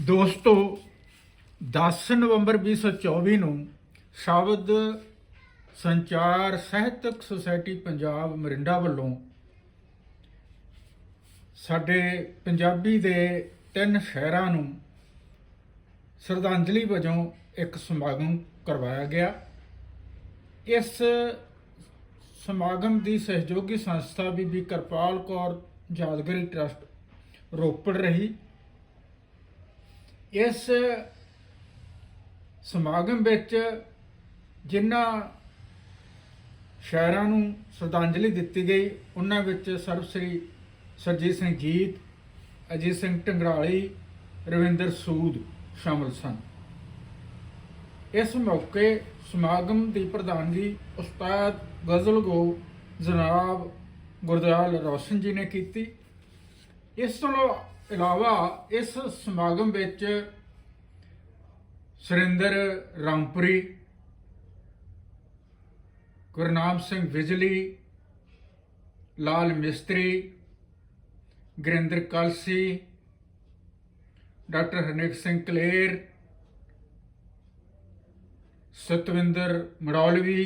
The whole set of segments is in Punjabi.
ਦੋਸਤੋ 10 ਨਵੰਬਰ 2024 ਨੂੰ ਸ਼ਬਦ ਸੰਚਾਰ ਸਾਹਿਤਕ ਸੁਸਾਇਟੀ ਪੰਜਾਬ ਮਰਿੰਡਾ ਵੱਲੋਂ ਸਾਡੇ ਪੰਜਾਬੀ ਦੇ ਤਿੰਨ ਸ਼ਹਿਰਾਂ ਨੂੰ ਸ਼ਰਧਾਂਜਲੀ ਵਜੋਂ ਇੱਕ ਸਮਾਗਮ ਕਰਵਾਇਆ ਗਿਆ। ਇਸ ਸਮਾਗਮ ਦੀ ਸਹਿਯੋਗੀ ਸੰਸਥਾ ਬੀਬੀ ਕਿਰਪਾਲ ਕੌਰ ਯਾਦਗਰੀ ਟਰਸਟ ਰੋਪੜ ਰਹੀ। ਇਸ ਸਮਾਗਮ ਵਿੱਚ ਜਿਨ੍ਹਾਂ ਸ਼ਾਇਰਾਂ ਨੂੰ ਸ਼ਰਧਾਂਜਲੀ ਦਿੱਤੀ ਗਈ, ਉਹਨਾਂ ਵਿੱਚ ਸਰਬ ਸ੍ਰੀ ਸਰਜੀਤ ਸਿੰਘ ਜੀਤ, ਅਜੀਤ ਸਿੰਘ ਢੰਗਰਾਲੀ, ਰਵਿੰਦਰ ਸੂਦ ਸ਼ਾਮਲ ਸਨ। ਇਸ ਮੌਕੇ ਸਮਾਗਮ ਦੀ ਪ੍ਰਧਾਨਗੀ ਉਸਤਾਦ ਗਜ਼ਲ ਗੋ ਜਨਾਬ ਗੁਰਦਿਆਲ ਰੋਸ਼ਨ ਜੀ ਨੇ ਕੀਤੀ। ਇਸ ਤੋਂ ਇਲਾਵਾ ਇਸ ਸਮਾਗਮ ਵਿੱਚ ਸੁਰਿੰਦਰ ਰਾਮਪੁਰੀ, ਗੁਰਨਾਮ ਸਿੰਘ ਵਿਜਲੀ, ਲਾਲ ਮਿਸਤਰੀ, ਗੁਰਿੰਦਰ ਕਲਸੀ, ਡਾਕਟਰ ਹਰਨੇਕ ਸਿੰਘ ਕਲੇਰ, ਸਤਵਿੰਦਰ ਮੜੌਲਵੀ।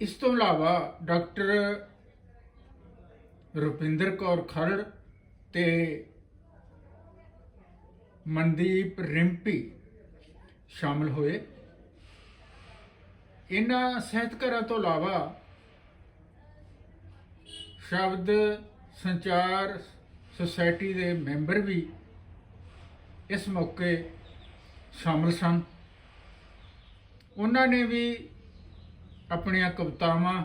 ਇਸ ਤੋਂ ਇਲਾਵਾ ਡਾਕਟਰ ਰੁਪਿੰਦਰ ਕੌਰ ਖਰੜ ਤੇ ਮਨਦੀਪ ਰਿੰਪੀ ਸ਼ਾਮਲ ਹੋਏ। ਇਹਨਾਂ ਸਾਹਿਤਕਾਰਾਂ ਤੋਂ ਇਲਾਵਾ ਸ਼ਬਦ ਸੰਚਾਰ ਸੁਸਾਇਟੀ ਦੇ ਮੈਂਬਰ ਵੀ ਇਸ ਮੌਕੇ ਸ਼ਾਮਲ ਸਨ। ਉਹਨਾਂ ਨੇ ਵੀ ਆਪਣੀਆਂ ਕਵਿਤਾਵਾਂ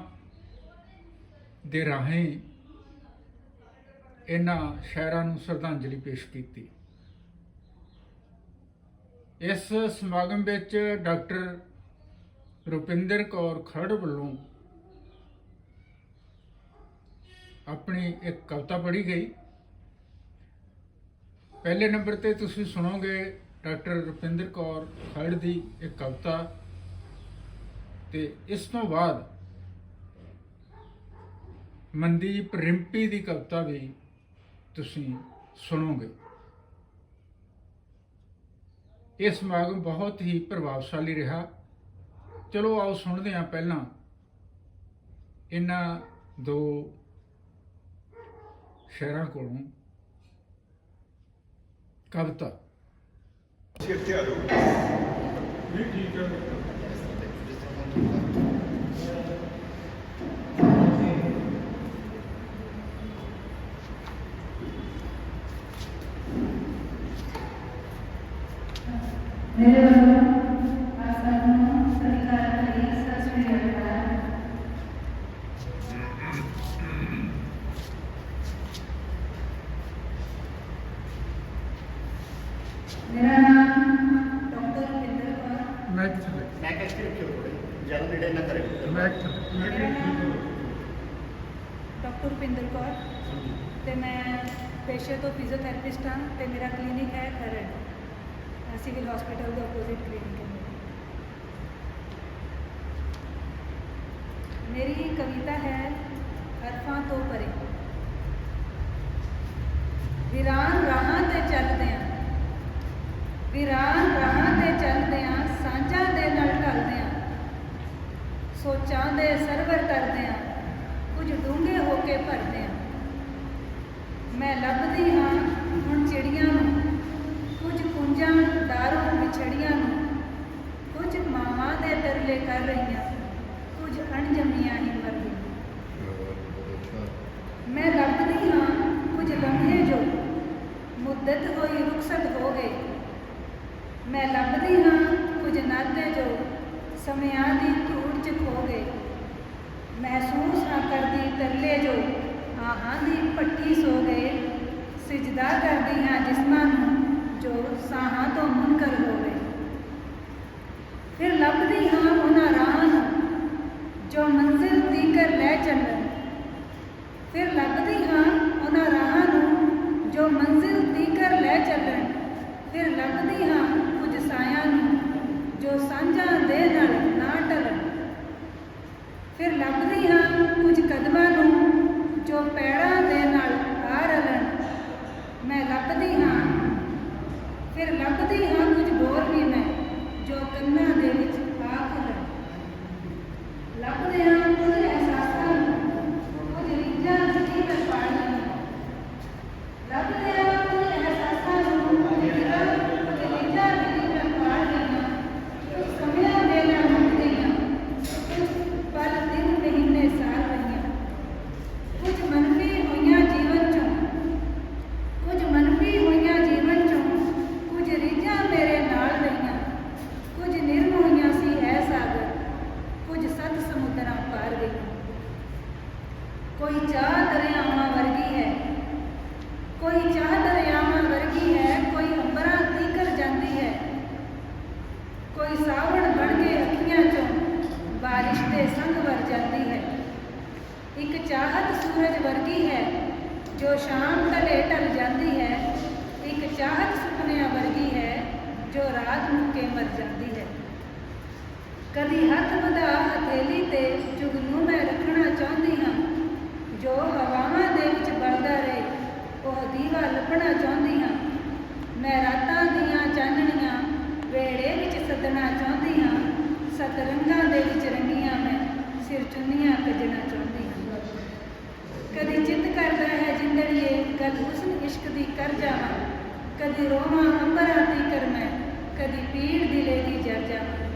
ਦੇ ਰਾਹੀਂ ਇਹਨਾਂ ਸ਼ਾਇਰਾਂ ਨੂੰ ਸ਼ਰਧਾਂਜਲੀ ਪੇਸ਼ ਕੀਤੀ। ਇਸ ਸਮਾਗਮ ਵਿੱਚ ਡਾਕਟਰ ਰੁਪਿੰਦਰ ਕੌਰ ਖੜ ਵੱਲੋਂ ਆਪਣੀ ਇੱਕ ਕਵਿਤਾ ਪੜ੍ਹੀ ਗਈ। ਪਹਿਲੇ ਨੰਬਰ ਤੇ ਤੁਸੀਂ ਸੁਣੋਗੇ ਡਾਕਟਰ ਰੁਪਿੰਦਰ ਕੌਰ ਖੜ ਦੀ ਇੱਕ ਕਵਿਤਾ ਤੇ ਇਸ ਤੋਂ ਬਾਅਦ ਮਨਦੀਪ ਰਿੰਪੀ ਦੀ ਕਵਿਤਾ ਵੀ ਤੁਸੀਂ ਸੁਣੋਗੇ। ਇਹ ਸਮਾਗਮ ਬਹੁਤ ਹੀ ਪ੍ਰਭਾਵਸ਼ਾਲੀ ਰਿਹਾ। ਚਲੋ ਆਓ ਸੁਣਦੇ ਹਾਂ ਪਹਿਲਾਂ ਇਹਨਾਂ ਦੋ ਸ਼ਹਿਰਾਂ ਕੋਲੋਂ ਕਵਿਤਾ। ਇੱਥੇ ਆ ਜਾਓ ਵੀ ਠੀਕ ਹੈ ਮੇਰੇ ਵੱਲੋਂ ਆਪ ਸਭ ਨੂੰ ਸਤਿਕਾਰ ਭਰੀ ਸਤਿ ਸ੍ਰੀ ਅਕਾਲ ਮੇਰਾ ਨਾਮ ਡਾਕਟਰ ਰਵਿੰਦਰ ਕੌਰ ਮੈਂ ਕਿੱਥੇ ਮੈਂ ਕਿਹਾ ਇੱਥੇ ਰੱਖਿਓ ਥੋੜੇ ਜ਼ਿਆਦਾ ਨੇੜੇ ਨਾ ਕਰੇ। ਮੈਂ ਕਿੱਥੇ ਮੇਰਾ ਨਾਮ ਡਾਕਟਰ ਰੁਪਿੰਦਰ ਕੌਰ ਤੇ ਮੈਂ ਪੇਸ਼ੇ ਤੋਂ ਫਿਜ਼ੀਓਥੈਰੇਪਿਸਟ ਹਾਂ ਤੇ ਮੇਰਾ ਕਲੀਨਿਕ ਹੈ ਖਰੜ। ਸਿਵਲ ਹਸਪੀਟਲ ਦੇ ਆਪੋਜ਼ਿਟ ਕਲੀਨਿਕ ਹੈ ਮੇਰੀ। ਕਵਿਤਾ ਹੈ ਅਰਫਾਂ ਤੋਂ ਪਰੇ। ਵੀਰਾਨ ਰਾਹਾਂ ਤੇ ਚੱਲਦੇ ਆਂ। ਵੀਰਾਨ ਰਾਹਾਂ ਤੇ ਚੱਲਦੇ ਆਂ, ਸਾਂਝਾਂ ਦੇ ਨਾਲ ਢਲਦੇ ਆਂ। ਸੋਚਾਂ ਦੇ ਸਰਵਰ ਕਰਦੇ ਆਂ, ਕੁਝ ਡੂੰਘੇ ਹੋ ਕੇ ਭਰਦੇ ਆਂ। ਮੈਂ ਲੱਭਦੀ ਹਾਂ ਹੁਣ ਚਿੜੀਆਂ ਨੂੰ, ਕੁਝ ਕੁੰਜਾਂ ਡਾਰੋਂ ਵਿਛੜੀਆਂ ਨੂੰ, ਕੁਝ ਮਾਵਾਂ ਦੇ ਤਰਲੇ ਕਰ ਰਹੀਆਂ, ਕੁਝ ਅਣਜੰਮੀਆਂ ਹੀ ਮਰਦੀਆਂ ਮੈਂ ਲੱਭਦੀ ਹਾਂ ਕੁਝ ਲੰਘੇ ਜੋ, ਮੁੱਦਤ ਹੋਈ ਰੁਖਸਤ ਹੋ ਗਏ ਮੈਂ ਲੱਭਦੀ ਹਾਂ, ਕੁਝ ਨਾਤੇ ਜੋ ਸਮਿਆਂ ਦੀ ਧੂੜ ਚ ਖੋ ਗਏ। ਮਹਿਸੂਸ ਨਾ ਕਰਦੀ ਤਰਲੇ ਜੋ ਆਹਾਂ ਦੀ ਪੱਟੀ ਸੋ ਗਏ। ਸਿਜਦਾ ਕਰਦੀ ਹਾਂ ਜਿਸਮਾਂ ਨੂੰ ਜੋ ਸਾਹਾਂ ਤੋਂ ਮੁਨਕਰ ਹੋ ਗਏ। ਫਿਰ ਲੱਭਦੀ ਹਾਂ ਉਹਨਾਂ ਰਾਹਾਂ ਨੂੰ ਜੋ ਮੰਜ਼ਿਲ ਤੀਕਰ ਲੈ ਚੱਲਣ। ਕਰਦੀ ਹਾਂ ਮਜਬੂਰ ਵੀ ਮੈਂ ਜੋ ਕੰਨਾਂ ਦੇ ਵਿੱਚ ਆਖ ਲੱਭਦੇ ਹਾਂ ਕਰ ਜਾਵਾਂ। ਕਦੀ ਰੋਵਾਂ ਅੰਬਰਾਂ ਦੀ ਕਰ ਮੈਂ ਕਦੀ ਪੀੜ ਦਿਲੇ ਦੀ ਜਰ ਜਾਵਾਂ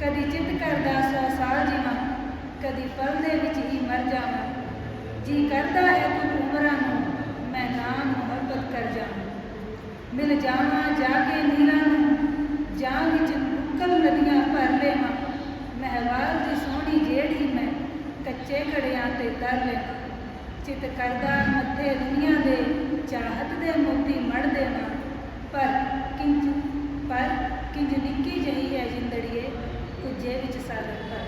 ਕਦੀ ਚਿੱਤ ਕਰਦਾ ਸੌ ਸਾਲ ਜੀਵਾਂ, ਕਦੀ ਪਲ ਦੇ ਵਿੱਚ ਹੀ ਮਰ ਜਾਵਾਂ। ਜੀ ਕਰਦਾ ਹੈ ਕੁਝ ਉਮਰਾਂ ਨੂੰ, ਮੈਂ ਨਾਮ ਮੁਹੱਬਤ ਕਰ ਜਾਵਾਂ। ਮਿਲ ਜਾਵਾਂ ਜਾ ਕੇ ਨੀਰਾਂ ਨੂੰ ਜਾਂ ਵਿੱਚ ਉੱਕਲ ਨਦੀਆਂ ਭਰ ਲੈਵਾਂ। ਮਹਿਵਾਲ ਦੀ ਸੋਹਣੀ ਜਿਹੜੀ ਮੈਂ, ਕੱਚੇ ਘੜਿਆਂ ਤੇ ਤਰ ਲੈਵਾਂ। ਚਿੱਤ ਕਰਦਾ ਮੱਥੇ ਦੁਨੀਆ ਦੇ ਚਾਹਤ ਦੇ ਮੋਤੀ ਮੜ ਦੇਵਾਂ। ਪਰ ਕਿੰਜ ਪਰ ਕਿੰਜ ਨਿੱਕੀ ਜਹੀ ਹੈ ਜਿੰਦੜੀਏ ਕੁਝੇ ਵਿੱਚ ਸਾਗਰ ਭਰ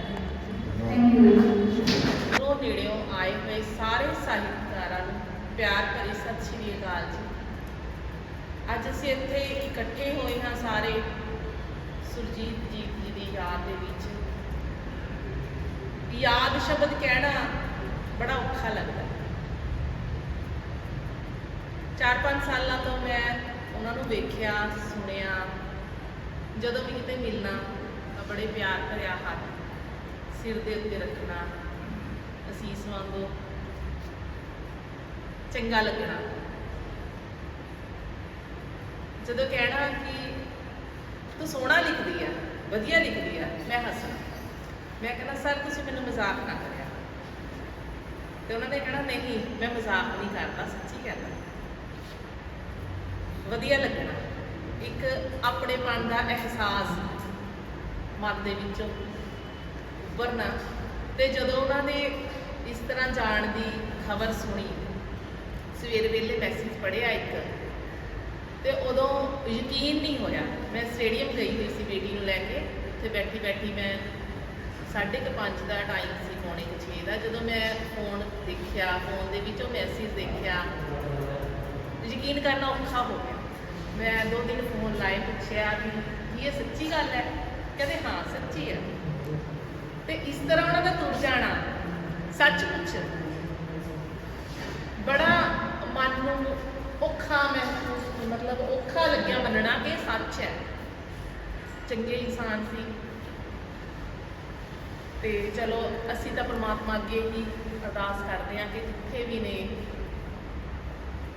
ਥੈਂਕ ਯੂ ਦੂਰੋਂ ਨੇੜਿਓਂ ਆਏ ਹੋਏ ਸਾਰੇ ਸਾਹਿਤਕਾਰਾਂ ਨੂੰ ਪਿਆਰ ਭਰੀ ਸਤਿ ਸ਼੍ਰੀ ਅਕਾਲ ਜੀ। ਅੱਜ ਅਸੀਂ ਇੱਥੇ ਇਕੱਠੇ ਹੋਏ ਹਾਂ ਸਾਰੇ ਸੁਰਜੀਤ ਜੀਤ ਜੀ ਦੀ ਯਾਦ ਦੇ ਵਿੱਚ। ਯਾਦ ਸ਼ਬਦ ਕਹਿਣਾ ਬੜਾ ਔਖਾ ਲੱਗਦਾ। ਚਾਰ ਪੰਜ ਸਾਲਾਂ ਤੋਂ ਮੈਂ ਉਹਨਾਂ ਨੂੰ ਵੇਖਿਆ, ਸੁਣਿਆ। ਜਦੋਂ ਵੀ ਕਿਤੇ ਮਿਲਣਾ, ਤਾਂ ਬੜੇ ਪਿਆਰ ਭਰਿਆ ਹੱਥ ਸਿਰ ਦੇ ਉੱਤੇ ਰੱਖਣਾ, ਅਸੀਸ ਵਾਂਗੂ ਚੰਗਾ ਲੱਗਣਾ। ਜਦੋਂ ਕਹਿਣਾ ਕਿ ਤੂੰ ਸੋਹਣਾ ਲਿਖਦੀ ਆ, ਵਧੀਆ ਲਿਖਦੀ ਆ, ਮੈਂ ਹੱਸਣਾ। ਮੈਂ ਕਹਿੰਦਾ, ਸਰ, ਤੁਸੀਂ ਮੈਨੂੰ ਮਜ਼ਾਕ ਨਾ ਕਰਿਆ ਤੇ ਉਹਨਾਂ ਨੇ ਕਹਿਣਾ, ਨਹੀਂ, ਮੈਂ ਮਜ਼ਾਕ ਨਹੀਂ ਕਰਦਾ, ਸੱਚੀ ਕਹਿੰਦਾ। ਵਧੀਆ ਲੱਗਣਾ। ਇੱਕ ਆਪਣੇਪਣ ਦਾ ਅਹਿਸਾਸ ਮਨ ਦੇ ਵਿੱਚੋਂ ਉੱਭਰਨਾ। ਤੇ ਜਦੋਂ ਉਹਨਾਂ ਨੇ ਇਸ ਤਰ੍ਹਾਂ ਜਾਣ ਦੀ ਖਬਰ ਸੁਣੀ, ਸਵੇਰ ਵੇਲੇ ਮੈਸੇਜ ਪੜਿਆ ਇੱਕ, ਤੇ ਉਦੋਂ ਯਕੀਨ ਨਹੀਂ ਹੋਇਆ। ਮੈਂ ਸਟੇਡੀਅਮ ਗਈ ਹੋਈ ਸੀ ਬੇਟੀ ਨੂੰ ਲੈ ਕੇ, ਉੱਥੇ ਬੈਠੀ ਬੈਠੀ ਮੈਂ ਸਾਢੇ ਕੁ ਪੰਜ ਦਾ ਟਾਈਮ ਸੀ, ਪੌਣੇ ਕੁ ਛੇ ਦਾ। ਜਦੋਂ ਮੈਂ ਫੋਨ ਦੇਖਿਆ ਫੋਨ ਦੇ ਵਿੱਚੋਂ ਮੈਸੇਜ ਦੇਖਿਆ, ਯਕੀਨ ਕਰਨਾ ਔਖਾ ਹੋ ਗਿਆ। ਮੈਂ ਦੋ ਦਿਨ ਫੋਨ ਲਾਏ, ਪੁੱਛਿਆ ਵੀ ਕੀ ਇਹ ਸੱਚੀ ਗੱਲ ਹੈ? ਕਹਿੰਦੇ ਹਾਂ, ਸੱਚੀ ਹੈ। ਤੇ ਇਸ ਤਰ੍ਹਾਂ ਉਹਨਾਂ ਦਾ ਤੁਰ ਜਾਣਾ, ਸੱਚ ਪੁੱਛ। ਬੜਾ ਮਨ ਨੂੰ ਔਖਾ ਮਹਿਸੂਸ, ਮਤਲਬ ਔਖਾ ਲੱਗਿਆ ਮੰਨਣਾ ਕਿ ਇਹ ਸੱਚ ਹੈ। ਚੰਗੇ ਇਨਸਾਨ ਸੀ। ਤੇ ਚਲੋ, ਅਸੀਂ ਤਾਂ ਪ੍ਰਮਾਤਮਾ ਅੱਗੇ ਹੀ ਅਰਦਾਸ ਕਰਦੇ ਹਾਂ ਕਿ ਜਿੱਥੇ ਵੀ ਨੇ,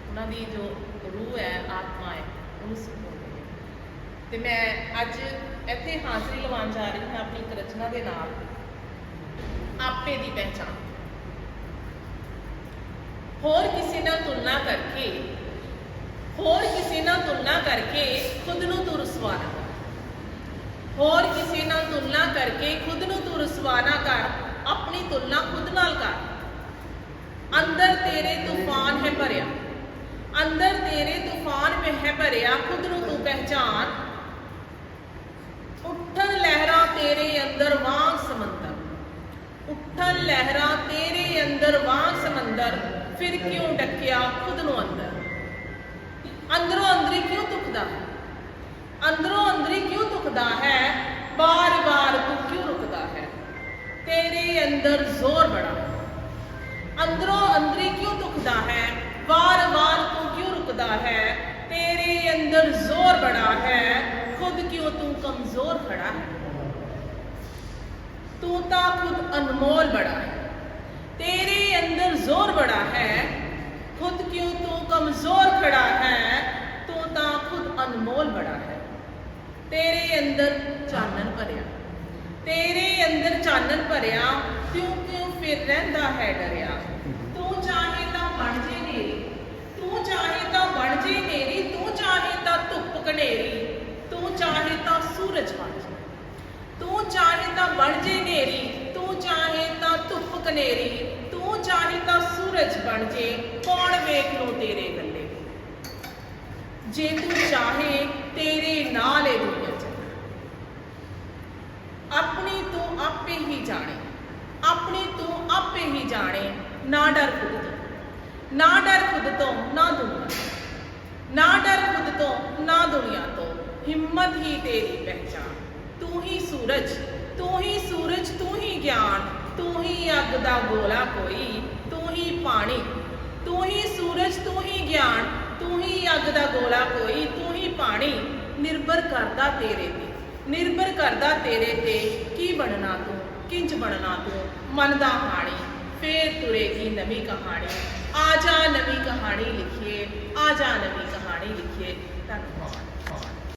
ਉਹਨਾਂ ਦੀ ਜੋ ਰੂਹ ਹੈ, ਆਤਮਾ ਹੈ ਉਹਨੂੰ ਸਕੂਨ ਤੇ ਮੈਂ ਅੱਜ ਇੱਥੇ ਹਾਜ਼ਰੀ ਲਵਾਉਣ ਜਾ ਰਹੀ ਹਾਂ ਆਪਣੀ ਇੱਕ ਰਚਨਾ ਦੇ ਨਾਲ। ਆਪੇ ਦੀ ਪਹਿਚਾਨ ਹੋਰ ਕਿਸੇ ਨਾਲ ਤੁਲਨਾ ਕਰਕੇ, ਹੋਰ ਕਿਸੇ ਨਾਲ ਤੁਲਨਾ ਕਰਕੇ ਖੁਦ ਨੂੰ ਤੂੰ ਰਸਵਾ ਨਾ ਕਰ। ਹੋਰ ਕਿਸੇ ਨਾਲ ਤੁਲਨਾ ਕਰਕੇ ਖੁਦ ਨੂੰ ਤੂੰ ਰਸਵਾ ਨਾ ਕਰ। ਆਪਣੀ ਤੁਲਨਾ ਖੁਦ ਨਾਲ ਕਰ। ਅੰਦਰ ਤੇਰੇ ਤੂਫਾਨ ਹੈ ਭਰਿਆ। ਅੰਦਰ ਤੇਰੇ ਤੂਫਾਨ ਵਿੱਚ ਹੈ ਭਰਿਆ, ਖੁਦ ਨੂੰ ਤੂੰ ਪਹਿਚਾਨ। ਉੱਠਣ ਲਹਿਰਾਂ ਤੇਰੇ ਅੰਦਰ ਵਾਂਗ ਸਮੁੰਦਰ। ਉੱਠਣ ਲਹਿਰਾਂ ਤੇਰੇ ਅੰਦਰ ਵਾਂਗ ਸਮੁੰਦਰ, ਫਿਰ ਕਿਉਂ ਡੱਕਿਆ ਖੁਦ ਨੂੰ ਅੰਦਰ? ਅੰਦਰੋਂ ਅੰਦਰੀ ਕਿਉਂ ਦੁਖਦਾ ਹੈ ਅੰਦਰੋਂ ਅੰਦਰੀ ਕਿਉਂ ਦੁਖਦਾ ਹੈ? ਬਾਰ-ਬਾਰ ਤੂੰ ਕਿਉਂ ਰੁਕਦਾ ਹੈ? ਤੇਰੇ ਅੰਦਰ ਜ਼ੋਰ ਬੜਾ। ਅੰਦਰੋਂ ਅੰਦਰੀ ਕਿਉਂ ਦੁਖਦਾ ਹੈ? ਵਾਰ-ਵਾਰ ਤੂੰ ਕਿਉਂ ਰੁਕਦਾ ਹੈ ਤੇਰੇ ਅੰਦਰ ਜ਼ੋਰ ਬੜਾ ਹੈ ਖੁਦ ਕਿਉਂ ਤੂੰ ਕਮਜ਼ੋਰ ਖੜਾ ਹੈ ਤੂੰ ਤਾਂ ਖੁਦ ਅਨਮੋਲ ਬੜਾ ਹੈ ਤੇਰੇ ਅੰਦਰ ਜ਼ੋਰ ਬੜਾ ਹੈ ਖੁਦ ਕਿਉਂ ਤੂੰ ਕਮਜ਼ੋਰ ਖੜਾ ਹੈ ਤੂੰ ਤਾਂ ਖੁਦ ਅਨਮੋਲ ਬੜਾ ਹੈ ਤੇਰੇ ਅੰਦਰ ਚਾਨਣ ਭਰਿਆ ਤੇਰੇ ਅੰਦਰ ਚਾਨਣ ਭਰਿਆ ਕਿਉਂ ਕਿਉਂ ਫਿਰ ਰਹਿੰਦਾ ਹੈ ਡਰਿਆ ਤੂੰ ਚਾਹੇ ਤਾਂ ਬਣ ਜੇ ਨੇਰੀ ਤੂੰ ਚਾਹੇ ਤਾਂ ਬਣ ਜੇ ਨੇਰੀ ਤੂੰ ਚਾਹੇ ਤਾਂ ਧੁੱਪ ਕਨੇਰੀ ਤੂੰ ਚਾਹੇ ਤਾਂ ਸੂਰਜ ਬਣ ਜੇ ਤੂੰ ਚਾਹੇ ਤਾਂ ਬਣ ਜੇ ਨੇਰੀ ਤੂੰ ਚਾਹੇ ਤਾਂ ਧੁੱਪ ਕਨੇਰੀ ਤੂੰ ਚਾਹੇ ਤਾਂ ਸੂਰਜ ਬਣ ਜੇ ਕੌਣ ਵੇਖ ਲੋ ਤੇਰੇ ਗੱਲੇ ਜੇ ਤੂੰ ਚਾਹੇ ਤੇਰੇ ਨਾਲ ਇਹ ਦੁਨੀਆ ਚ ਆਪਣੀ ਤੂੰ ਆਪੇ ਹੀ ਜਾਣੇ। ਆਪਣੀ ਤੂੰ ਆਪੇ ਹੀ ਜਾਣੇ, ਨਾ ਡਰ ਖੁਦ ਤੋਂ। ਨਾ ਡਰ ਖੁਦ ਤੋਂ, ਨਾ ਦੁਨੀਆ ਨਾ ਡਰ ਖੁਦ ਤੋਂ, ਨਾ ਦੁਨੀਆ ਤੋਂ। ਹਿੰਮਤ ਹੀ ਤੇਰੀ ਪਹਿਚਾਨ ਤੂੰ ਹੀ ਸੂਰਜ, ਤੂੰ ਹੀ ਸੂਰਜ, ਤੂੰ ਹੀ ਗਿਆਨ। ਤੂੰ ਹੀ ਅੱਗ ਦਾ ਗੋਲਾ ਕੋਈ, ਤੂੰ ਹੀ ਪਾਣੀ। ਤੂੰ ਹੀ ਸੂਰਜ, ਤੂੰ ਹੀ ਗਿਆਨ। ਤੂੰ ਹੀ ਅੱਗ ਦਾ ਗੋਲਾ ਕੋਈ, ਤੂੰ ਹੀ ਪਾਣੀ। ਨਿਰਭਰ ਕਰਦਾ ਤੇਰੇ ਤੇ। ਨਿਰਭਰ ਕਰਦਾ ਤੇਰੇ ਤੇ ਕੀ ਬਣਨਾ ਤੂੰ, ਕਿੰਜ ਬਣਨਾ ਤੂੰ। ਮਨ ਦਾ ਹਾਣੀ, ਫੇਰ ਤੁਰੇਗੀ ਨਵੀਂ ਕਹਾਣੀ। ਆ ਜਾ ਨਵੀਂ ਕਹਾਣੀ ਲਿਖੀਏ, ਆ ਜਾ ਨਵੀਂ ਕਹਾਣੀ ਲਿਖੀਏ।